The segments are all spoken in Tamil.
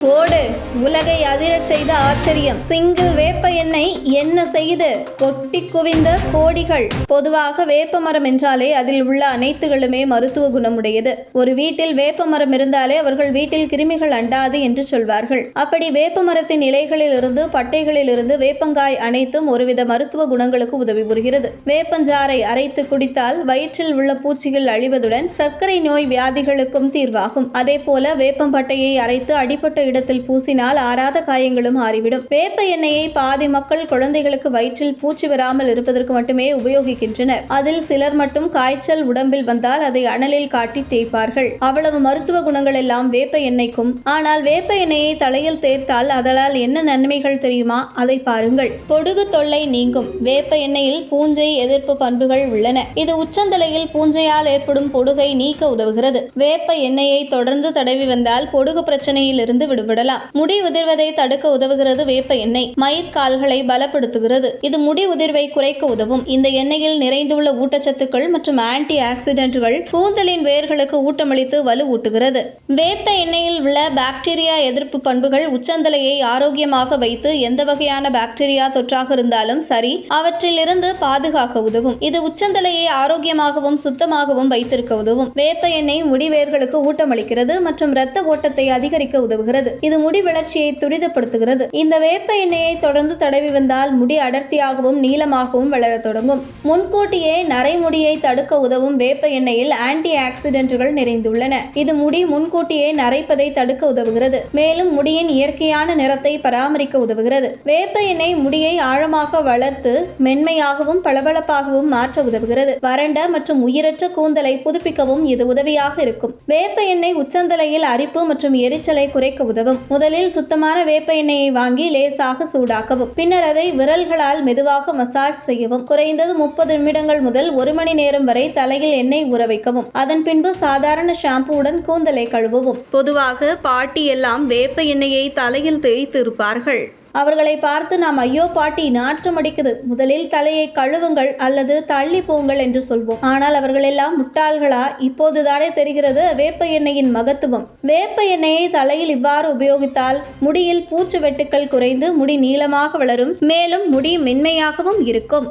Four உலகை அதிரச் செய்த ஆச்சரியம். சிங்கிள் வேப்ப எண்ணெய் என்ன செய்து? கொட்டி குவிந்த கோடிகள். பொதுவாக வேப்ப மரம் என்றாலே அதில் உள்ள அனைத்துகளுமே மருத்துவ குணமுடையது. ஒரு வீட்டில் வேப்ப மரம் இருந்தாலே அவர்கள் வீட்டில் கிருமிகள் அண்டாது என்று சொல்வார்கள். அப்படி வேப்ப மரத்தின் இலைகளில் இருந்து பட்டைகளில் இருந்து வேப்பங்காய் அனைத்தும் ஒருவித மருத்துவ குணங்களுக்கு உதவி புரிகிறது. வேப்பஞ்சாறை அரைத்து குடித்தால் வயிற்றில் உள்ள பூச்சிகள் அழிவதுடன் சர்க்கரை நோய் வியாதிகளுக்கும் தீர்வாகும். அதே போல வேப்பம்பட்டையை அரைத்து அடிப்பட்ட இடத்தில் பூசினால் ஆறாத காயங்களும் ஆறிவிடும் வேப்ப எண்ணெயை பாதி மக்கள் குழந்தைகளுக்கு வயிற்றில் பூச்சி வராமல் இருப்பதற்கு மட்டுமே உபயோகிக்கின்றனர். அதில் சிலர் மட்டும் காய்ச்சல் உடம்பில் வந்தால் அதை அனலில் காட்டி தேய்ப்பார்கள். அவ்வளவு மருத்துவ குணங்கள் எல்லாம் வேப்ப எண்ணெய்க்கும். ஆனால் வேப்ப எண்ணெயை தலையில் தேய்த்தால் அதனால் என்ன நன்மைகள் தெரியுமா? அதை பாருங்கள். பொடுகு தொல்லை நீங்கும். வேப்ப எண்ணெயில் பூஞ்சை எதிர்ப்பு பண்புகள் உள்ளன. இது உச்சந்தலையில் பூஞ்சையால் ஏற்படும் பொடுகை நீக்க உதவுகிறது. வேப்ப எண்ணெயை தொடர்ந்து தடவி வந்தால் பொடுகு பிரச்சனையில் இருந்து விடுபடலாம் முடி உதிர்வதை தடுக்க உதவுகிறது வேப்ப எண்ணெய். மயிர்கால்களை பலப்படுத்துகிறது. இது முடி உதிர்வை குறைக்க உதவும். இந்த எண்ணெயில் நிறைந்துள்ள ஊட்டச்சத்துக்கள் மற்றும் ஆன்டி ஆக்சிடென்ட்கள் கூந்தலின் வேர்களுக்கு ஊட்டமளித்து வலுவூட்டுகிறது. வேப்ப எண்ணெயில் உள்ள பாக்டீரியா எதிர்ப்பு பண்புகள் உச்சந்தலையை ஆரோக்கியமாக வைத்து எந்த வகையான பாக்டீரியா தொற்றாக இருந்தாலும் சரி அவற்றிலிருந்து பாதுகாக்க உதவும். இது உச்சந்தலையை ஆரோக்கியமாகவும் சுத்தமாகவும் வைத்திருக்க உதவும். வேப்ப எண்ணெய் முடிவேர்களுக்கு ஊட்டமளிக்கிறது மற்றும் இரத்த ஓட்டத்தை அதிகரிக்க உதவுகிறது. இது முடி வளர்ச்சியை துரிதப்படுத்துகிறது. இந்த வேப்ப எண்ணெயை தொடர்ந்து தடவி வந்தால் முடி அடர்த்தியாகவும் நீளமாகவும் வளர தொடங்கும். முன்கூட்டியே நரைமுடியை தடுக்க உதவும் வேப்ப எண்ணெயில் ஆன்டி ஆக்சிடென்ட்கள் நிறைந்துள்ளன. இது முடி முன்கூட்டியே நரைப்பதை தடுக்க உதவுகிறது. மேலும் முடியின் இயற்கையான நிறத்தை பராமரிக்க உதவுகிறது. வேப்ப எண்ணெய் முடியை ஆழமாக வளர்த்து மென்மையாகவும் பளபளப்பாகவும் மாற்ற உதவுகிறது. வறண்ட மற்றும் உயிரற்ற கூந்தலை புதுப்பிக்கவும் இது உதவியாக இருக்கும். வேப்ப எண்ணெய் உச்சந்தலையில் அரிப்பு மற்றும் எரிச்சலை குறைக்க உதவும். முதலில் சுத்தமான வேப்ப எண்ணெயை வாங்கி லேசாக சூடாக்கவும் பின்னர் அதை விரல்களால் மெதுவாக மசாஜ் செய்யவும் குறைந்தது முப்பது நிமிடங்கள் முதல் ஒரு மணி நேரம் வரை தலையில் எண்ணெய் ஊற வைக்கவும் அதன் பின்பு சாதாரண ஷாம்புவுடன் கூந்தலை கழுவவும். பொதுவாக பாட்டி எல்லாம் வேப்ப எண்ணெயை தலையில் தேய்த்து இருப்பார்கள் அவர்களை பார்த்து நாம் ஐயோ பாட்டி நாற்றம் அடிக்குது. முதலில் தலையை கழுவுங்கள் அல்லது தள்ளி போங்கள் என்று சொல்வோம். ஆனால் அவர்கள் எல்லாம் முட்டாள்களா? இப்போதுதானே தெரிகிறது வேப்ப எண்ணெயின் மகத்துவம். வேப்ப எண்ணெயை தலையில் இவ்வாறு உபயோகித்தால் முடியில் பூச்சி வெட்டுக்கள் குறைந்து முடி நீளமாக வளரும் மேலும் முடி மென்மையாகவும் இருக்கும்.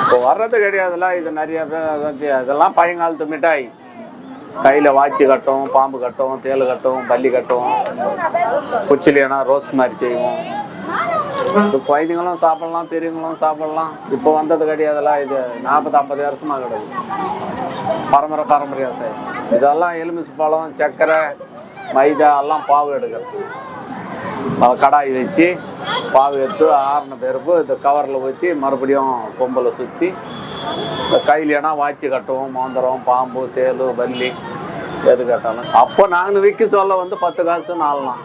இப்போ வர்றது கிடையாதுல்ல. இது நிறைய பேர் அதெல்லாம் பழங்காலத்து மிட்டாய் கையில் வாட்சி கட்டும் பாம்பு கட்டும் தேல் கட்டும் பல்லி கட்டும். குச்சிலேனா ரோஸ் மாதிரி செய்வோம். இது குழந்தைங்களும் சாப்பிடலாம் பெரியவங்களும் சாப்பிடலாம். இப்போ வந்தது கிடையாதுல்ல இது நாற்பது ஐம்பது வருஷமாக கிடையாது பரம்பரை பரம்பரையாக செய்யும் இதெல்லாம் எலுமிச்சை பழம் சர்க்கரை மைதா எல்லாம் பாவு எடுக்கிறது. கடாய் வச்சு பாவு எடுத்து ஆறின பிறகு இந்த கவரில் ஊற்றி மறுபடியும் கொம்பில் சுற்றி இந்த கையிலனா வாட்சி கட்டுவோம் மாந்திரம் பாம்பு தேலு பல்லி எது கட்டணும் அப்போ நாங்கள் விற்க சொல்ல வந்து பத்து காசு நாலாம்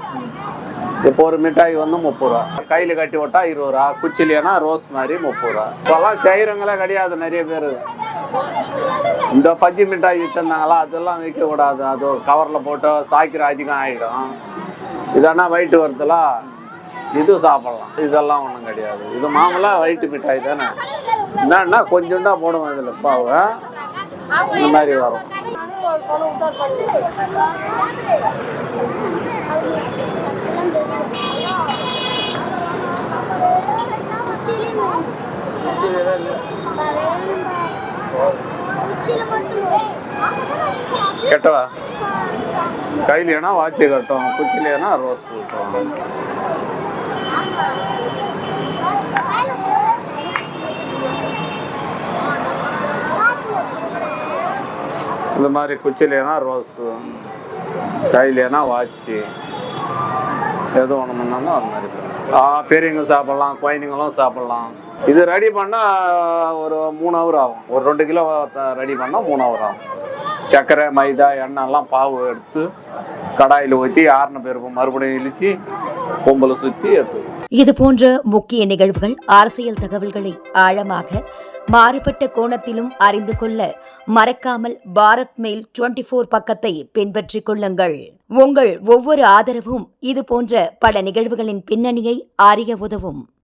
இப்போ ஒரு மிட்டாய் வந்து முப்பது ரூபா. கையில் கட்டி விட்டா இருபது ரூபா. குச்சிலேனா ரோஸ் மாதிரி முப்பது ரூபா. இப்போல்லாம் செய்கிறவங்களே கிடையாது நிறைய பேர். இந்த பஜ்ஜி மிட்டாய் விற்றுருந்தாங்களா அதெல்லாம் விற்கக்கூடாது. அது கவரில் போட்டு சாய்க்கிற அதிகம் ஆகிடும். இதெல்லாம் வயிற்று வருதுல? இது சாப்பிடலாம். இதெல்லாம் ஒன்றும் கிடையாது. இது மாமூலாக வயிற்று மிட்டாய் தானே? என்னன்னா கொஞ்சோண்டா போடுவோம் இதில் பாவை. இந்த மாதிரி வரும். கெட்டவா? கையிலேனா வாட்சி கட்டும். குச்சிலேனா ரோஸ் கட்டும். இந்த மாதிரி குச்சிலேனா ரோஸு கையிலேனா வாட்சி எது ஒன்று பண்ணாலும் அது மாதிரி செய்யலாம். பெரியவங்க சாப்பிட்லாம் குழந்தைங்களும் சாப்பிட்லாம். இது ரெடி பண்ணால் ஒரு மூணு ஹவர் ஆகும். ஒரு ரெண்டு கிலோ ரெடி பண்ணால் மூணு ஹவர் ஆகும். சர்க்கரை மைதா எண்ணெய்லாம் பாவு எடுத்து கடாயில் ஊற்றி ஆறின பிறகு மறுபடியும் இழிச்சு பொம்பளை சுற்றி எடுத்து இது போன்ற முக்கிய நிகழ்வுகள் அரசியல் தகவல்களை ஆழமாக மாறுபட்ட கோணத்திலும் அறிந்து கொள்ள மறக்காமல் பாரத் மெயில் 24 பக்கத்தை பின்பற்றிக் கொள்ளுங்கள். உங்கள் ஒவ்வொரு ஆதரவும் இது போன்ற பல நிகழ்வுகளின் பின்னணியை அறிய உதவும்.